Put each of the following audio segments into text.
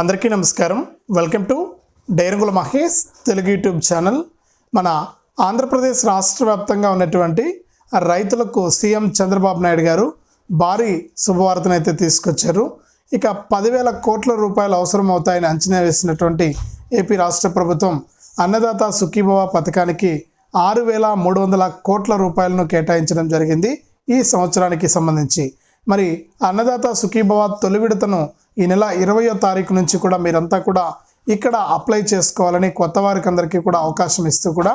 అందరికీ నమస్కారం. Welcome to Dairangula Mahesh Telugu YouTube channel. మన ఆంధ్రప్రదేశ్ రాష్ట్ర వ్యాప్తంగా ఉన్నటువంటి రైతులకు సీఎం చంద్రబాబు నాయుడు గారు భారీ శుభవార్తను అయితే తీసుకొచ్చారు. ఇక పదివేల కోట్ల రూపాయలు అవసరం అవుతాయని అంచనా వేసినటువంటి ఏపీ రాష్ట్ర ప్రభుత్వం అన్నదాత సుఖీభవ పథకానికి ఆరు వేల మూడు వందల కోట్ల రూపాయలను కేటాయించడం జరిగింది ఈ సంవత్సరానికి సంబంధించి. మరి అన్నదాత సుఖీభవ తొలి విడతను ఈ నెల ఇరవయో తారీఖు నుంచి కూడా మీరంతా కూడా ఇక్కడ అప్లై చేసుకోవాలని కొత్త వారికి అందరికీ కూడా అవకాశం ఇస్తూ కూడా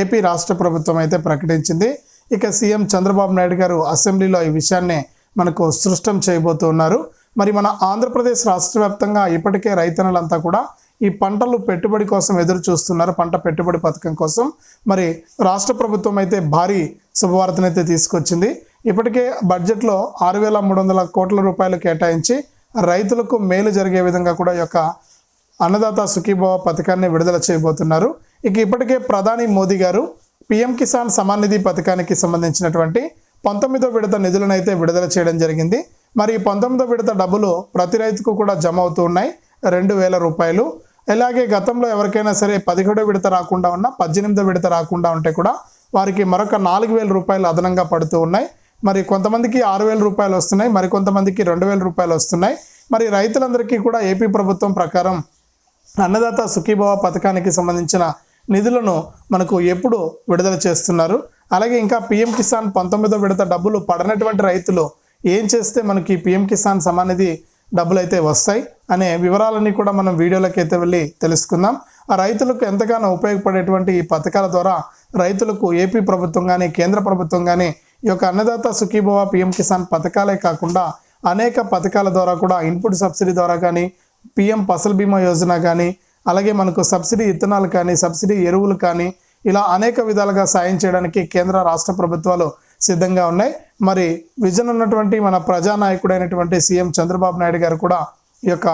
ఏపీ రాష్ట్ర ప్రభుత్వం అయితే ప్రకటించింది. ఇక సీఎం చంద్రబాబు నాయుడు గారు అసెంబ్లీలో ఈ విషయాన్ని మనకు సృష్టం చేయబోతూ ఉన్నారు. మరి మన ఆంధ్రప్రదేశ్ రాష్ట్ర వ్యాప్తంగా ఇప్పటికే రైతన్నలంతా కూడా ఈ పంటలు పెట్టుబడి కోసం ఎదురు చూస్తున్నారు. పంట పెట్టుబడి పథకం కోసం. మరి రాష్ట్ర ప్రభుత్వం అయితే భారీ శుభవార్తనైతే తీసుకొచ్చింది. ఇప్పటికే బడ్జెట్లో ఆరు వేల మూడు వందల కోట్ల రూపాయలు కేటాయించి రైతులకు మేలు జరిగే విధంగా కూడా యొక్క అన్నదాత సుఖీభవ పథకాన్ని విడుదల చేయబోతున్నారు. ఇక ఇప్పటికే ప్రధాని మోదీ గారు పిఎం కిసాన్ సమాన్ నిధి పథకానికి సంబంధించినటువంటి పంతొమ్మిదో విడత నిధులను అయితే విడుదల చేయడం జరిగింది. మరి ఈ పంతొమ్మిదో విడత డబ్బులు ప్రతి రైతుకు కూడా జమ అవుతూ ఉన్నాయి. రెండు వేల రూపాయలు. ఇలాగే గతంలో ఎవరికైనా సరే పదిహేడో విడత రాకుండా ఉన్నా పద్దెనిమిదో విడత రాకుండా ఉంటే కూడా వారికి మరొక నాలుగు వేల రూపాయలు అదనంగా పడుతూ ఉన్నాయి. మరి కొంతమందికి ఆరు వేల రూపాయలు వస్తున్నాయి మరి కొంతమందికి రెండు వేల రూపాయలు వస్తున్నాయి. మరి రైతులందరికీ కూడా ఏపీ ప్రభుత్వం ప్రకారం అన్నదాత సుఖీభవ పథకానికి సంబంధించిన నిధులను మనకు ఎప్పుడు విడుదల చేస్తున్నారు. అలాగే ఇంకా పిఎం కిసాన్ పంతొమ్మిదో విడత డబ్బులు పడనటువంటి రైతులు ఏం చేస్తే మనకి పిఎం కిసాన్ సమానిధి డబ్బులు అయితే వస్తాయి అనే వివరాలన్నీ కూడా మనం వీడియోలోకి అయితే వెళ్ళి తెలుసుకుందాం. ఆ రైతులకు ఎంతగానో ఉపయోగపడేటువంటి ఈ పథకాల ద్వారా రైతులకు ఏపీ ప్రభుత్వం కానీ కేంద్ర ప్రభుత్వం కానీ ఈ యొక్క అన్నదాత సుఖీభవ పిఎం కిసాన్ పథకాలే కాకుండా అనేక పథకాల ద్వారా కూడా ఇన్పుట్ సబ్సిడీ ద్వారా కానీ పిఎం ఫసల్ బీమా యోజన కానీ అలాగే మనకు సబ్సిడీ ఇత్తనాలు కానీ సబ్సిడీ ఎరువులు కానీ ఇలా అనేక విధాలుగా సాయం చేయడానికి కేంద్ర రాష్ట్ర ప్రభుత్వాలు సిద్ధంగా ఉన్నాయి. మరి విజన్ ఉన్నటువంటి మన ప్రజానాయకుడైనటువంటి సీఎం చంద్రబాబు నాయుడు గారు కూడా ఈ యొక్క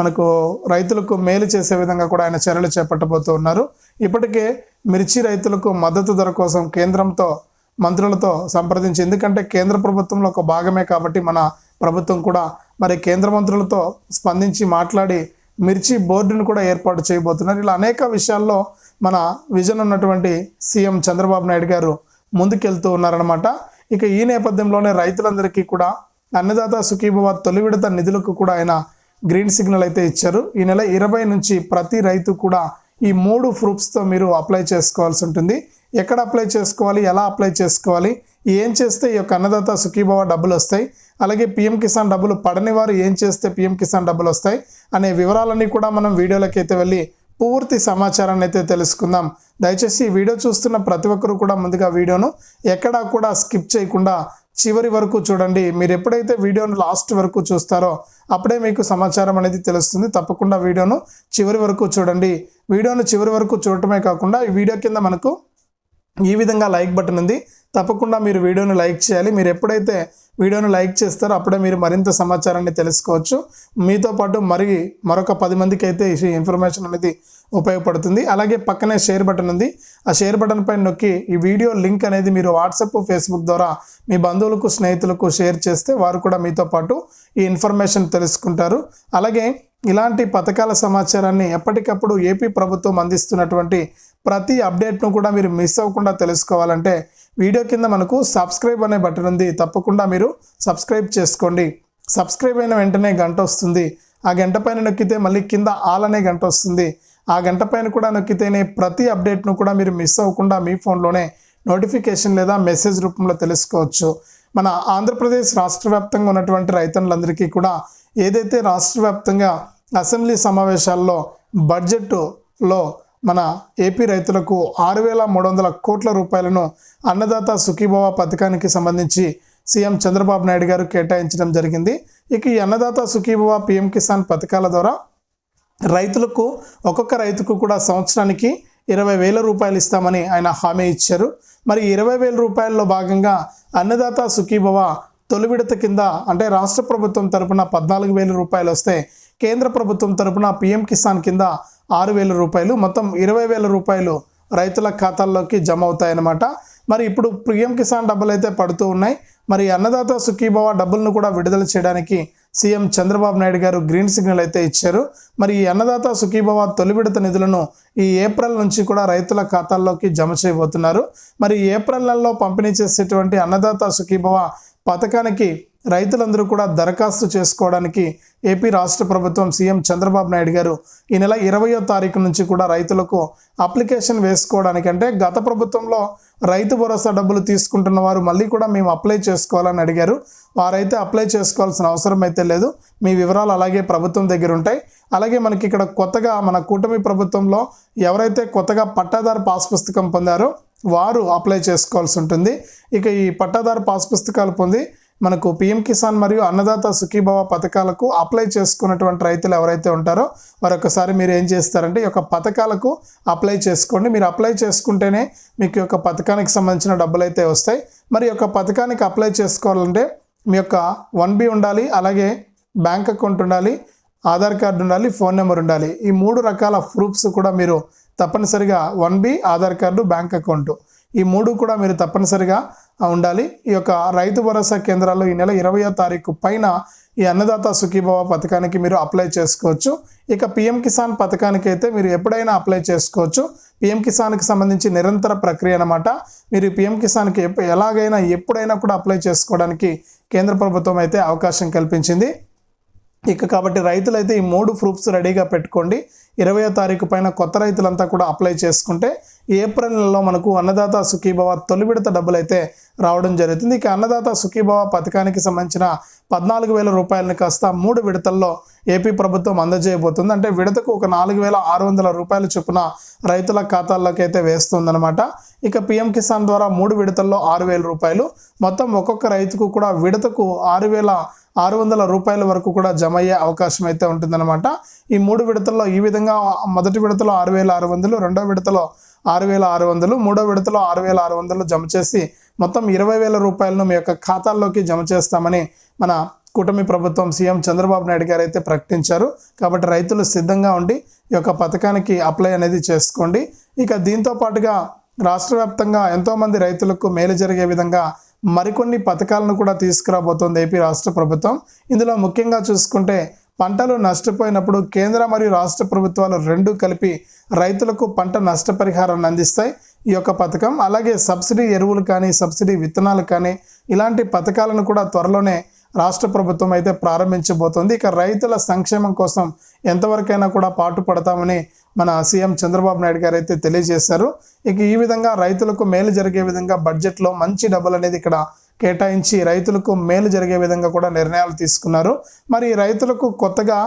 మనకు రైతులకు మేలు చేసే విధంగా కూడా ఆయన చర్యలు చేపట్టబోతూ ఉన్నారు. ఇప్పటికే మిర్చి రైతులకు మద్దతు ధర కోసం కేంద్రంతో మంత్రులతో సంప్రదించి ఎందుకంటే కేంద్ర ప్రభుత్వంలో ఒక భాగమే కాబట్టి మన ప్రభుత్వం కూడా మరి కేంద్ర మంత్రులతో స్పందించి మాట్లాడి మిర్చి బోర్డును కూడా ఏర్పాటు చేయబోతున్నారు. ఇలా అనేక విషయాల్లో మన విజన్ ఉన్నటువంటి సీఎం చంద్రబాబు నాయుడు గారు ముందుకెళ్తూ ఉన్నారనమాట ఇక ఈ నేపథ్యంలోనే రైతులందరికీ కూడా అన్నదాత సుఖీభవ తొలి విడత నిధులకు కూడా ఆయన గ్రీన్ సిగ్నల్ అయితే ఇచ్చారు. ఈ నెల ఇరవై నుంచి ప్రతి రైతు కూడా ఈ మూడు ప్రూఫ్స్తో మీరు అప్లై చేసుకోవాల్సి ఉంటుంది. ఎక్కడ అప్లై చేసుకోవాలి ఎలా అప్లై చేసుకోవాలి ఏం చేస్తే ఈ యొక్క అన్నదాత సుఖీభవ డబ్బులు వస్తాయి అలాగే పిఎం కిసాన్ డబ్బులు పడని వారు ఏం చేస్తే పిఎం కిసాన్ డబ్బులు వస్తాయి అనే వివరాలన్నీ కూడా మనం వీడియోలోకి అయితే వెళ్ళి పూర్తి సమాచారాన్ని అయితే తెలుసుకుందాం. దయచేసి ఈ వీడియో చూస్తున్న ప్రతి ఒక్కరు కూడా ముందుగా వీడియోను ఎక్కడా కూడా స్కిప్ చేయకుండా చివరి వరకు చూడండి. మీరు ఎప్పుడైతే వీడియోను లాస్ట్ వరకు చూస్తారో అప్పుడే మీకు సమాచారం అనేది తెలుస్తుంది. తప్పకుండా వీడియోను చివరి వరకు చూడండి. వీడియోను చివరి వరకు చూడటమే కాకుండా ఈ వీడియో కింద మనకు ఈ విధంగా లైక్ బటన్ ఉంది. తప్పకుండా మీరు వీడియోను లైక్ చేయాలి. మీరు ఎప్పుడైతే వీడియోను లైక్ చేస్తారో అప్పుడే మీరు మరింత సమాచారాన్ని తెలుసుకోవచ్చు. మీతో పాటు మరి మరొక పది మందికి అయితే ఈ ఇన్ఫర్మేషన్ అనేది ఉపయోగపడుతుంది. అలాగే పక్కనే షేర్ బటన్ ఉంది. ఆ షేర్ బటన్ పైన నొక్కి ఈ వీడియో లింక్ అనేది మీరు వాట్సాప్ ఫేస్బుక్ ద్వారా మీ బంధువులకు స్నేహితులకు షేర్ చేస్తే వారు కూడా మీతో పాటు ఈ ఇన్ఫర్మేషన్ తెలుసుకుంటారు. అలాగే ఇలాంటి పథకాల సమాచారాన్ని ఎప్పటికప్పుడు ఏపీ ప్రభుత్వం అందిస్తున్నటువంటి ప్రతి అప్డేట్ను కూడా మీరు మిస్ అవ్వకుండా తెలుసుకోవాలంటే వీడియో కింద మనకు సబ్స్క్రైబ్ అనే బటన్ ఉంది. తప్పకుండా మీరు సబ్స్క్రైబ్ చేసుకోండి. సబ్స్క్రైబ్ అయిన వెంటనే గంట వస్తుంది. ఆ గంట పైన నొక్కితే మళ్ళీ కింద ఆల్ అనే గంట వస్తుంది. ఆ గంట పైన కూడా నొక్కితేనే ప్రతి అప్డేట్ను కూడా మీరు మిస్ అవ్వకుండా మీ ఫోన్లోనే నోటిఫికేషన్ లేదా మెసేజ్ రూపంలో తెలుసుకోవచ్చు. మన ఆంధ్రప్రదేశ్ రాష్ట్ర వ్యాప్తంగా ఉన్నటువంటి రైతన్నులందరికీ కూడా ఏదైతే రాష్ట్ర వ్యాప్తంగా అసెంబ్లీ సమావేశాల్లో బడ్జెట్లో మన ఏపీ రైతులకు ఆరు వేల మూడు వందల కోట్ల రూపాయలను అన్నదాత సుఖీభవ పథకానికి సంబంధించి సీఎం చంద్రబాబు నాయుడు గారు కేటాయించడం జరిగింది. ఇక ఈ అన్నదాత సుఖీభవ పిఎం కిసాన్ పథకాల ద్వారా రైతులకు ఒక్కొక్క రైతుకు కూడా సంవత్సరానికి ఇరవై వేల రూపాయలు ఇస్తామని ఆయన హామీ ఇచ్చారు. మరి ఇరవై వేల రూపాయల్లో భాగంగా అన్నదాత సుఖీభవ తొలి విడత కింద అంటే రాష్ట్ర ప్రభుత్వం తరపున పద్నాలుగు వేల రూపాయలు వస్తే కేంద్ర ప్రభుత్వం తరపున పీఎం కిసాన్ కింద ఆరు వేల రూపాయలు మొత్తం ఇరవై వేల రూపాయలు రైతుల ఖాతాల్లోకి జమ అవుతాయన్నమాట. మరి ఇప్పుడు పీఎం కిసాన్ డబ్బులు అయితే పడుతూ ఉన్నాయి. మరి అన్నదాత సుఖీభవ డబ్బులను కూడా విడుదల చేయడానికి సీఎం చంద్రబాబు నాయుడు గారు గ్రీన్ సిగ్నల్ అయితే ఇచ్చారు. మరి ఈ అన్నదాత సుఖీభవ తొలి విడత నిధులను ఈ ఏప్రిల్ నుంచి కూడా రైతుల ఖాతాల్లోకి జమ చేయబోతున్నారు. మరి ఏప్రిల్ నెలలో పంపిణీ చేసేటువంటి అన్నదాత సుఖీభవ పథకానికి రైతులందరూ కూడా దరఖాస్తు చేసుకోవడానికి ఏపీ రాష్ట్ర ప్రభుత్వం సీఎం చంద్రబాబు నాయుడు గారు ఈ నెల ఇరవయో తారీఖు నుంచి కూడా రైతులకు అప్లికేషన్ వేసుకోవడానికి అంటే గత ప్రభుత్వంలో రైతు భరోసా డబ్బులు తీసుకుంటున్న వారు మళ్ళీ కూడా మేము అప్లై చేసుకోవాలని అడిగారు. వారైతే అప్లై చేసుకోవాల్సిన అవసరం అయితే లేదు. మీ వివరాలు అలాగే ప్రభుత్వం దగ్గర ఉంటాయి. అలాగే మనకి ఇక్కడ కొత్తగా మన కూటమి ప్రభుత్వంలో ఎవరైతే కొత్తగా పట్టాదారు పాస్ పుస్తకం పొందారో వారు అప్లై చేసుకోవాల్సి ఉంటుంది. ఇక ఈ పట్టాదారు పాస్ పుస్తకాలు పొంది మనకు పిఎం కిసాన్ మరియు అన్నదాత సుఖీభవ పథకాలకు అప్లై చేసుకున్నటువంటి రైతులు ఎవరైతే ఉంటారో మరొకసారి మీరు ఏం చేస్తారంటే ఈ యొక్క పథకాలకు అప్లై చేసుకోండి. మీరు అప్లై చేసుకుంటేనే మీకు యొక్క పథకానికి సంబంధించిన డబ్బులు అయితే వస్తాయి. మరి యొక్క పథకానికి అప్లై చేసుకోవాలంటే మీ యొక్క వన్ బి ఉండాలి అలాగే బ్యాంక్ అకౌంట్ ఉండాలి ఆధార్ కార్డు ఉండాలి ఫోన్ నెంబర్ ఉండాలి. ఈ మూడు రకాల ప్రూఫ్స్ కూడా మీరు తప్పనిసరిగా వన్ బి ఆధార్ కార్డు బ్యాంక్ అకౌంట్. ఈ మూడు కూడా మీరు తప్పనిసరిగా ఉండాలి. ఈ యొక్క రైతు భరోసా కేంద్రాల్లో ఈ నెల ఇరవయో తారీఖు పైన ఈ అన్నదాత సుఖీభవ పథకానికి మీరు అప్లై చేసుకోవచ్చు. ఇక పిఎం కిసాన్ పథకానికి అయితే మీరు ఎప్పుడైనా అప్లై చేసుకోవచ్చు. పిఎం కిసాన్కి సంబంధించి నిరంతర ప్రక్రియ అనమాట మీరు పిఎం కిసాన్కి ఎలాగైనా ఎప్పుడైనా కూడా అప్లై చేసుకోవడానికి కేంద్ర ప్రభుత్వం అయితే అవకాశం కల్పించింది. ఇక కాబట్టి రైతులైతే ఈ మూడు ప్రూఫ్స్ రెడీగా పెట్టుకోండి. ఇరవయో తారీఖు పైన కొత్త రైతులంతా కూడా అప్లై చేసుకుంటే ఏప్రిల్ నెలలో మనకు అన్నదాత సుఖీభవ తొలి విడత డబ్బులు అయితే రావడం జరుగుతుంది. ఇక అన్నదాత సుఖీభవ పథకానికి సంబంధించిన పద్నాలుగు వేల రూపాయలని కాస్త మూడు విడతల్లో ఏపీ ప్రభుత్వం అందజేయబోతుంది. అంటే విడతకు ఒక నాలుగు వేల ఆరు వందల రూపాయల చొప్పున రైతుల ఖాతాల్లోకి అయితే వేస్తుందన్నమాట. ఇక పిఎం కిసాన్ ద్వారా మూడు విడతల్లో ఆరు వేల రూపాయలు. మొత్తం ఒక్కొక్క రైతుకు కూడా విడతకు ఆరు వేల ఆరు వందల రూపాయల వరకు కూడా జమ అయ్యే అవకాశం అయితే ఉంటుందన్నమాట. ఈ మూడు విడతల్లో ఈ విధంగా మొదటి విడతలో ఆరు వేల ఆరు వందలు రెండో విడతలో ఆరు వేల ఆరు వందలు మూడో విడతలో ఆరు వేల ఆరు వందలు జమ చేసి మొత్తం ఇరవై వేల రూపాయలను మీ యొక్క ఖాతాల్లోకి జమ చేస్తామని మన కూటమి ప్రభుత్వం సీఎం చంద్రబాబు నాయుడు గారు అయితే ప్రకటించారు. కాబట్టి రైతులు సిద్ధంగా ఉండి ఈ యొక్క పథకానికి అప్లై అనేది చేసుకోండి. ఇక దీంతో పాటుగా రాష్ట్ర వ్యాప్తంగా ఎంతోమంది రైతులకు మేలు జరిగే విధంగా మరికొన్ని పథకాలను కూడా తీసుకురాబోతోంది ఏపీ రాష్ట్ర ప్రభుత్వం. ఇందులో ముఖ్యంగా చూసుకుంటే పంటలు నష్టపోయినప్పుడు కేంద్ర మరియు రాష్ట్ర ప్రభుత్వాలు రెండు కలిపి రైతులకు పంట నష్టపరిహారాన్ని అందిస్తాయి. ఈ యొక్క పథకం అలాగే సబ్సిడీ ఎరువులు కానీ సబ్సిడీ విత్తనాలు కానీ ఇలాంటి పథకాలను కూడా త్వరలోనే రాష్ట్ర ప్రభుత్వం అయితే ప్రారంభించబోతోంది. ఇక రైతుల సంక్షేమం కోసం ఎంతవరకైనా కూడా పాటు పడతామని మన సీఎం చంద్రబాబు నాయుడు గారు అయితే తెలియజేశారు. ఇక ఈ విధంగా రైతులకు మేలు జరిగే విధంగా బడ్జెట్లో మంచి డబ్బులు అనేది ఇక్కడ కేటాయించి రైతులకు మేలు జరిగే విధంగా కూడా నిర్ణయాలు తీసుకున్నారు. మరి రైతులకు కొత్తగా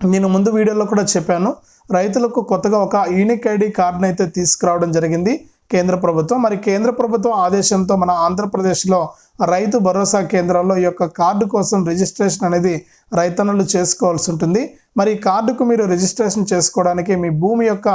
నేను ముందు వీడియోలో కూడా చెప్పాను. రైతులకు కొత్తగా ఒక యూనిక్ ఐడి కార్డును అయితే తీసుకురావడం జరిగింది. కేంద్ర ప్రభుత్వం. మరి కేంద్ర ప్రభుత్వం ఆదేశంతో మన ఆంధ్రప్రదేశ్లో రైతు భరోసా కేంద్రాల్లో ఈ యొక్క కార్డు కోసం రిజిస్ట్రేషన్ అనేది రైతన్నులు చేసుకోవాల్సి ఉంటుంది. మరి ఈ కార్డుకు మీరు రిజిస్ట్రేషన్ చేసుకోవడానికి మీ భూమి యొక్క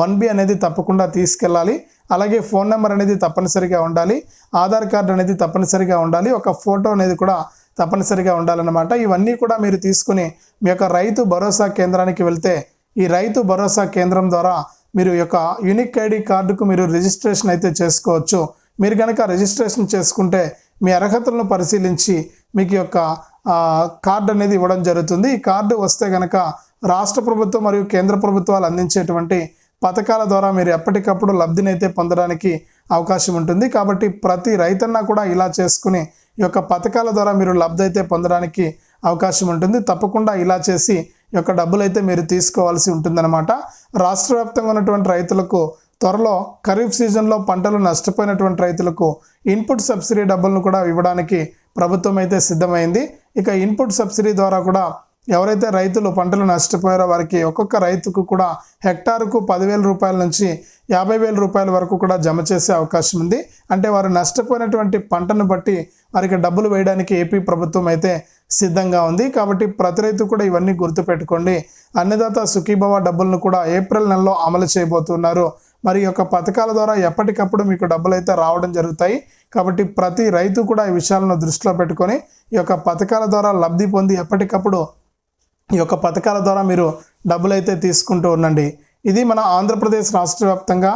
వన్ బి అనేది తప్పకుండా తీసుకెళ్ళాలి. అలాగే ఫోన్ నెంబర్ అనేది తప్పనిసరిగా ఉండాలి. ఆధార్ కార్డు అనేది తప్పనిసరిగా ఉండాలి. ఒక ఫోటో అనేది కూడా తప్పనిసరిగా ఉండాలన్నమాట. ఇవన్నీ కూడా మీరు తీసుకుని మీ యొక్క రైతు భరోసా కేంద్రానికి వెళ్తే ఈ రైతు భరోసా కేంద్రం ద్వారా మీరు యొక్క యూనిక్ ఐడి కార్డుకు మీరు రిజిస్ట్రేషన్ అయితే చేసుకోవచ్చు. మీరు కనుక రిజిస్ట్రేషన్ చేసుకుంటే మీ అర్హతలను పరిశీలించి మీకు యొక్క కార్డు అనేది ఇవ్వడం జరుగుతుంది. ఈ కార్డు వస్తే కనుక రాష్ట్ర ప్రభుత్వం మరియు కేంద్ర ప్రభుత్వాలు అందించేటువంటి పథకాల ద్వారా మీరు ఎప్పటికప్పుడు లబ్ధినైతే పొందడానికి అవకాశం ఉంటుంది. కాబట్టి ప్రతి రైతన్న కూడా ఇలా చేసుకుని ఈ యొక్క పథకాల ద్వారా మీరు లబ్ధి అయితే పొందడానికి అవకాశం ఉంటుంది. తప్పకుండా ఇలా చేసి యొక్క డబ్బులు అయితే మీరు తీసుకోవాల్సి ఉంటుందన్నమాట. రాష్ట్ర వ్యాప్తంగా ఉన్నటువంటి రైతులకు త్వరలో ఖరీఫ్ సీజన్లో పంటలు నష్టపోయినటువంటి రైతులకు ఇన్పుట్ సబ్సిడీ డబ్బులను కూడా ఇవ్వడానికి ప్రభుత్వం అయితే సిద్ధమైంది. ఇక ఇన్పుట్ సబ్సిడీ ద్వారా కూడా ఎవరైతే రైతులు పంటలు నష్టపోయారో వారికి ఒక్కొక్క రైతుకు కూడా హెక్టారుకు పదివేల రూపాయల నుంచి యాభై వేల రూపాయల వరకు కూడా జమ చేసే అవకాశం ఉంది. అంటే వారు నష్టపోయినటువంటి పంటను బట్టి వారికి డబ్బులు వేయడానికి ఏపీ ప్రభుత్వం అయితే సిద్ధంగా ఉంది. కాబట్టి ప్రతి రైతు కూడా ఇవన్నీ గుర్తుపెట్టుకోండి. అన్నదాత సుఖీభవ డబ్బులను కూడా ఏప్రిల్ నెలలో అమలు చేయబోతున్నారు. మరి యొక్క పథకాల ద్వారా ఎప్పటికప్పుడు మీకు డబ్బులు అయితే రావడం జరుగుతాయి. కాబట్టి ప్రతి రైతు కూడా ఈ విషయాలను దృష్టిలో పెట్టుకొని ఈ యొక్క పథకాల ద్వారా లబ్ధి పొంది ఎప్పటికప్పుడు ఈ యొక్క పథకాల ద్వారా మీరు డబ్బులు అయితే తీసుకుంటూ ఉండండి. ఇది మన ఆంధ్రప్రదేశ్ రాష్ట్ర వ్యాప్తంగా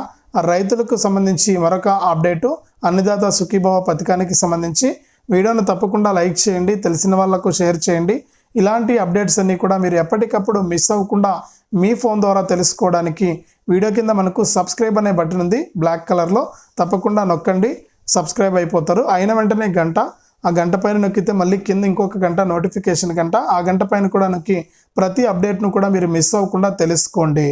రైతులకు సంబంధించి మరొక అప్డేటు. అన్నదాత సుఖీభవ పథకానికి సంబంధించి వీడియోను తప్పకుండా లైక్ చేయండి తెలిసిన వాళ్ళకు షేర్ చేయండి. ఇలాంటి అప్డేట్స్ అన్నీ కూడా మీరు ఎప్పటికప్పుడు మిస్ అవ్వకుండా మీ ఫోన్ ద్వారా తెలుసుకోవడానికి వీడియో కింద మనకు సబ్స్క్రైబ్ అనే బటన్ ఉంది బ్లాక్ కలర్లో తప్పకుండా నొక్కండి. సబ్స్క్రైబ్ అయిపోతారు. అయిన వెంటనే గంట ఆ గంట పైన నొక్కితే మళ్ళీ కింద ఇంకొక గంట నోటిఫికేషన్ గంట ఆ గంట పైన కూడా నొక్కి ప్రతి అప్డేట్ను కూడా మీరు మిస్ అవ్వకుండా తెలుసుకోండి.